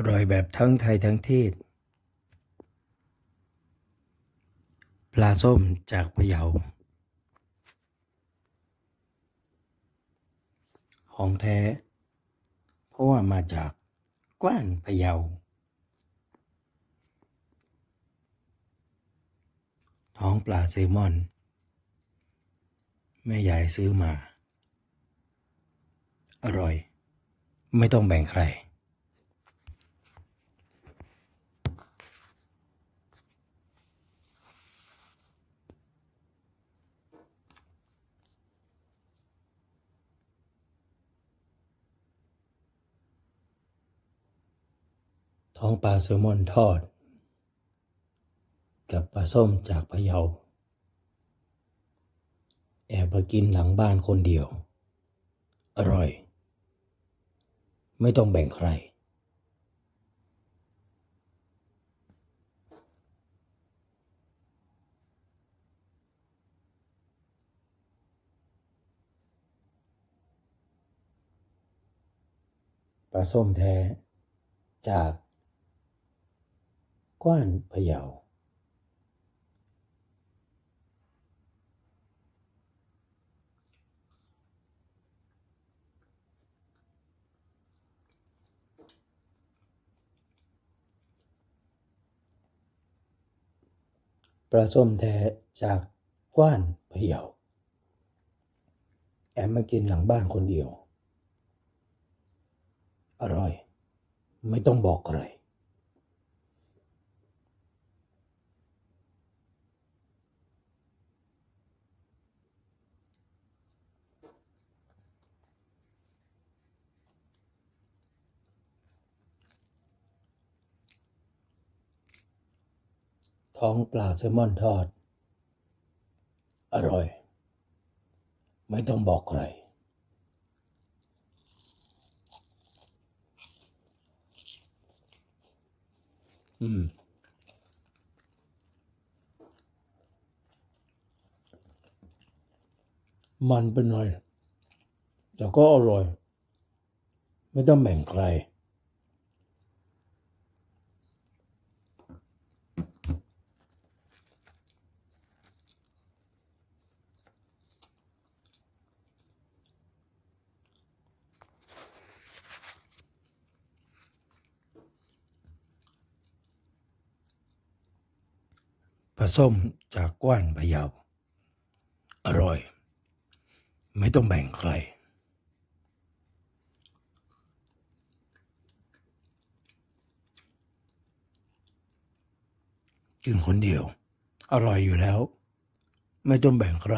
อร่อยแบบทั้งไทยทั้งเทศ ปลาส้มจากพะเยา ของแท้ เพราะว่ามาจากกว้านพะเยา ท้องปลาแซลมอน แม่ยายซื้อมา อร่อย ไม่ต้องแบ่งใคร ท้องปลาแซลมอนทอด กับปลาส้มจากพะเยา แอบมากินหลังบ้านคนเดียว อร่อย ไม่ต้องแบ่งใครปลาส้มแท้จาก กว้านพะเยา ปลาส้มแท้จากกว้านพะเยา แอมมากินหลังบ้านคนเดียว อร่อย ไม่ต้องบอกใคร ท้องปลาแซลมอนทอด อร่อย ไม่ต้องบอกใคร อืมมันเป็นหน่อย แต่ก็อร่อย ไม่ต้องแบ่งใคร ปลาส้มจากกว้านพะเยา อร่อย ไม่ต้องแบ่งใคร กินคนเดียว อร่อยอยู่แล้ว ไม่ต้องแบ่งใคร